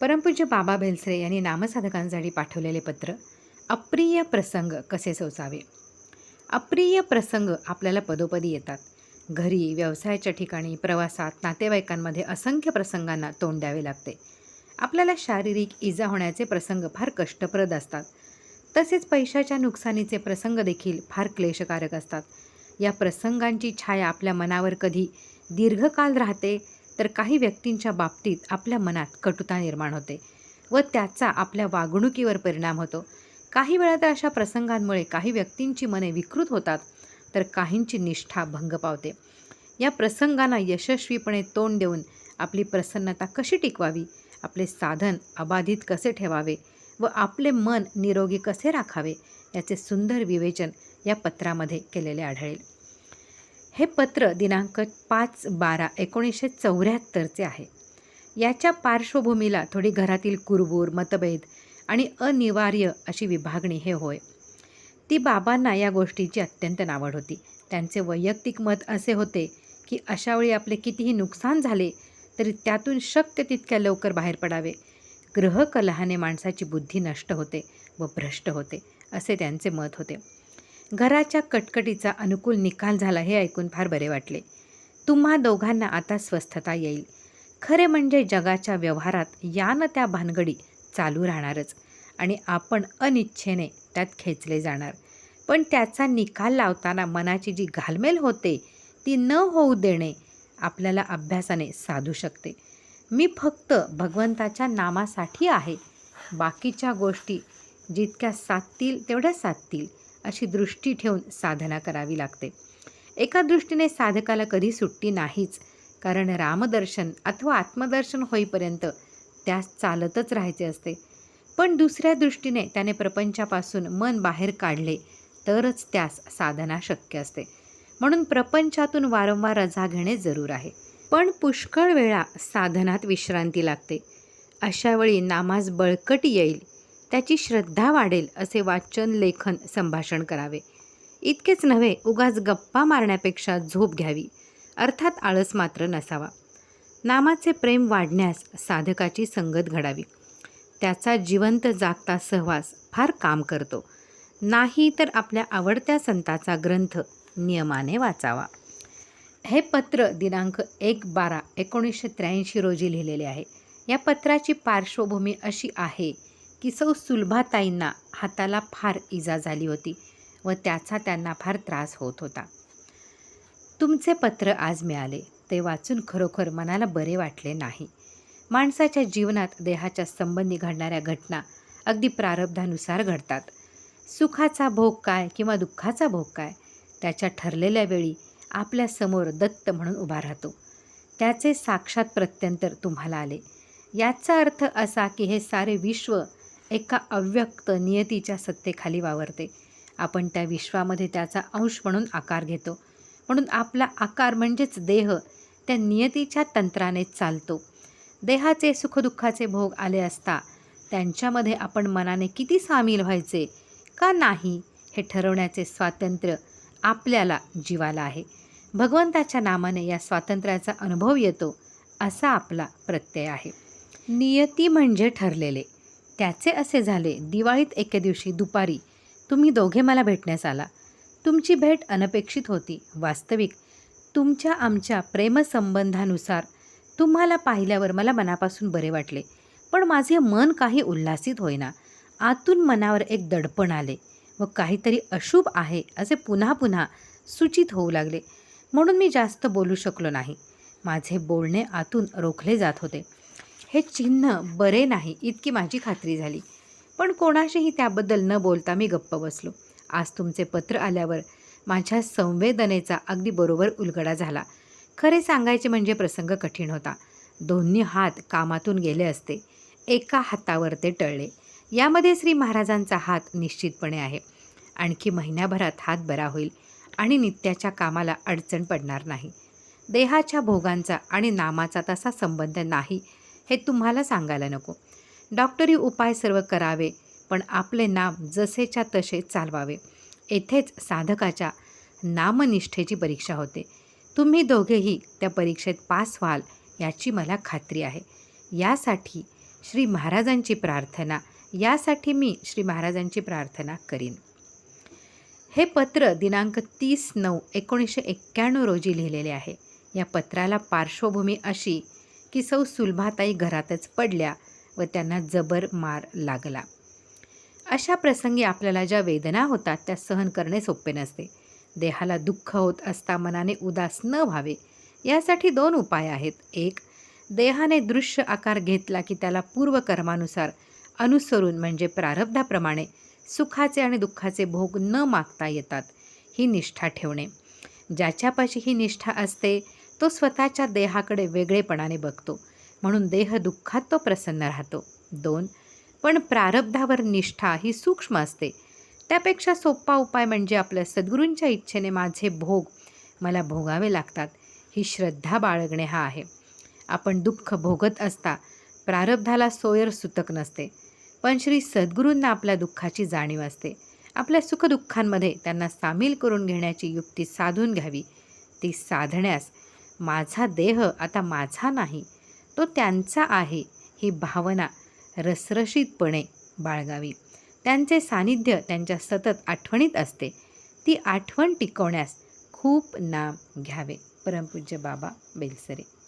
परमपूज्य बाबा भेलसरे यांनी नामसाधकांसाठी पाठवलेले पत्र अप्रिय प्रसंग कसे सोसावे? अप्रिय प्रसंग आपल्याला पदोपदी येतात. घरी व्यवसायाच्या ठिकाणी प्रवासात नातेवाईकांमध्ये असंख्य प्रसंगांना तोंड द्यावे लागते. आपल्याला शारीरिक इजा होण्याचे प्रसंग फार कष्टप्रद असतात. तसेच पैशाच्या नुकसानीचे प्रसंग देखील फार क्लेशकारक असतात. या प्रसंगांची छाया आपल्या मनावर कधी दीर्घकाल राहते तर काही व्यक्तींच्या बाबतीत आपल्या मनात कटुता निर्माण होते व त्याचा आपल्या वागणुकीवर परिणाम होतो. काही वेळा तर अशा प्रसंगांमुळे काही व्यक्तींची मने विकृत होतात तर काहींची निष्ठा भंग पावते. या प्रसंगांना यशस्वीपणे तोंड देऊन आपली प्रसन्नता कशी टिकवावी आपले साधन अबाधित कसे ठेवावे व आपले मन निरोगी कसे राखावे याचे सुंदर विवेचन या पत्रामध्ये केलेले आढळेल. हे पत्र दिनांक पाच बारा एकोणीसशे चौऱ्याहत्तरचे आहे. याच्या पार्श्वभूमीला थोडी घरातील कुरबूर मतभेद आणि अनिवार्य अशी विभागणी हे होय. ती बाबांना या गोष्टीची अत्यंत नावड होती. त्यांचे वैयक्तिक मत असे होते की अशावेळी आपले कितीही नुकसान झाले तरी त्यातून शक्य तितक्या लवकर बाहेर पडावे. ग्रहकलहाने माणसाची बुद्धी नष्ट होते व भ्रष्ट होते असे त्यांचे मत होते. घराच्या कटकटीचा अनुकूल निकाल झाला हे ऐकून फार बरे वाटले. तुम्हा दोघांना आता स्वस्थता येईल. खरे म्हणजे जगाच्या व्यवहारात या न त्या भानगडी चालू राहणारच आणि आपण अनिच्छेने त्यात खेचले जाणार. पण त्याचा निकाल लावताना मनाची जी घालमेल होते ती न होऊ देणे आपल्याला अभ्यासाने साधू शकते. मी फक्त भगवंताच्या नामासाठी आहे. बाकीच्या गोष्टी जितक्या साधतील तेवढ्या साधतील. अशी दृष्टी ठेवून साधना करावी लागते. एका दृष्टीने साधकाला कधी सुट्टी नाहीच कारण रामदर्शन अथवा आत्मदर्शन होईपर्यंत त्यास चालतच राहायचे असते. पण दुसऱ्या दृष्टीने त्याने प्रपंचापासून मन बाहेर काढले तरच त्यास साधना शक्य असते. म्हणून प्रपंचातून वारंवार रजा घेणे जरूर आहे. पण पुष्कळ वेळा साधनात विश्रांती लागते. अशावेळी नामाज बळकटी येईल त्याची श्रद्धा वाढेल असे वाचन लेखन संभाषण करावे. इतकेच नव्हे उगाच गप्पा मारण्यापेक्षा झोप घ्यावी. अर्थात आळस मात्र नसावा. नामाचे प्रेम वाढण्यास साधकाची संगत घडावी. त्याचा जिवंत जागता सहवास फार काम करतो. नाही तर आपल्या आवडत्या संताचा ग्रंथ नियमाने वाचावा. हे पत्र दिनांक एक बारा एकोणीसशे त्र्याऐंशी रोजी लिहिलेले आहे. या पत्राची पार्श्वभूमी अशी आहे की सौ सुलभाताईंना हाताला फार इजा झाली होती व त्याचा त्यांना फार त्रास होत होता. तुमचे पत्र आज मिळाले ते वाचून खरोखर मनाला बरे वाटले नाही. माणसाच्या जीवनात देहाच्या संबंधी घडणाऱ्या घटना अगदी प्रारब्धानुसार घडतात. सुखाचा भोग काय किंवा दुःखाचा भोग काय त्याच्या ठरलेल्या वेळी आपल्यासमोर दत्त म्हणून उभा राहतो. त्याचे साक्षात प्रत्यंतर तुम्हाला आले. याचा अर्थ असा की हे सारे विश्व एका अव्यक्त नियतीच्या सत्तेखाली वावरते. आपण त्या विश्वामध्ये त्याचा अंश म्हणून आकार घेतो. म्हणून आपला आकार म्हणजेच देह. त्या नियतीच्या तंत्राने चालतो. देहाचे सुखदुःखाचे भोग आले असता त्यांच्यामध्ये आपण मनाने किती सामील व्हायचे? का नाही? हे ठरवण्याचे स्वातंत्र्य आपल्याला जीवाला आहे. भगवंताच्या नामाने या स्वातंत्र्याचा अनुभव येतो असा आपला प्रत्यय आहे. नियती म्हणजे ठरलेले. त्याचे असे झाले. दिवाळीत एके दिवशी दुपारी तुम्ही दोघे मला भेटण्यास आला. तुमची भेट अनपेक्षित होती. वास्तविक. तुमच्या आमच्या प्रेमसंबंधानुसार तुम्हाला पाहिल्यावर मला मनापासून बरे वाटले. पण माझे मन काही उल्हासित होईना. आतून मनावर एक दडपण आले व काहीतरी अशुभ आहे असे पुन्हा पुन्हा सूचित होऊ लागले. म्हणून मी जास्त बोलू शकलो नाही. माझे बोलणे आतून रोखले जात होते. हे चिन्ह बरे नाही इतकी माझी खात्री झाली. पण कोणाशीही त्याबद्दल न बोलता मी गप्प बसलो. आज तुमचे पत्र आल्यावर माझ्या संवेदनेचा अगदी बरोबर उलगडा झाला. खरे सांगायचे म्हणजे प्रसंग कठीण होता. दोन्ही हात कामातून गेले असते. एका हातावर ते टळले. यामध्ये श्री महाराजांचा हात निश्चितपणे आहे. आणखी महिन्याभरात हात बरा होईल आणि नित्याच्या कामाला अडचण पडणार नाही. देहाच्या भोगांचा आणि नामाचा तसा संबंध नाही हे तुम्हाला सांगायला नको. डॉक्टरी उपाय सर्व करावे पण आपले नाम जसेच्या तसे चालवावे. येथेच साधकाच्या नामनिष्ठेची परीक्षा होते. तुम्ही दोघेही त्या परीक्षेत पास व्हाल याची मला खात्री आहे. यासाठी श्री महाराजांची प्रार्थना यासाठी मी श्री महाराजांची प्रार्थना करीन. हे पत्र दिनांक तीस नऊ एकोणीसशे एक्क्याण्णव रोजी लिहिलेले आहे. या पत्राला पार्श्वभूमी अशी की सौ सुलभाताई घरातच पडल्या व त्यांना जबर मार लागला. अशा प्रसंगी आपल्याला ज्या वेदना होतात त्या सहन करणे सोपे नसते. देहाला दुःख होत असता मनाने उदास न व्हावे यासाठी दोन उपाय आहेत. एक देहाने दृश्य आकार घेतला की त्याला पूर्वकर्मानुसार अनुसरून म्हणजे प्रारब्धाप्रमाणे सुखाचे आणि दुःखाचे भोग न मागता येतात ही निष्ठा ठेवणे. ज्याच्यापाशी ही निष्ठा असते तो स्वतःच्या देहाकडे वेगळेपणाने बघतो. म्हणून देह दुःखात तो प्रसन्न राहतो. दोन पण प्रारब्धावर निष्ठा ही सूक्ष्म असते. त्यापेक्षा सोपा उपाय म्हणजे आपल्या सद्गुरूंच्या इच्छेने माझे भोग मला भोगावे लागतात ही श्रद्धा बाळगणे हा आहे. आपण दुःख भोगत असता प्रारब्धाला सोयर सुतक नसते पण श्री सद्गुरूंना आपल्या दुःखाची जाणीव असते. आपल्या सुखदुःखांमध्ये त्यांना सामील करून घेण्याची युक्ती साधून घ्यावी. ती साधण्यास माझा देह आता माझा नाही तो त्यांचा आहे ही भावना रसरशीतपणे बाळगावी. त्यांचे सानिध्य त्यांच्या सतत आठवणीत असते. ती आठवण टिकवण्यास खूप नाम घ्यावे. परमपूज्य बाबा बेलसरे.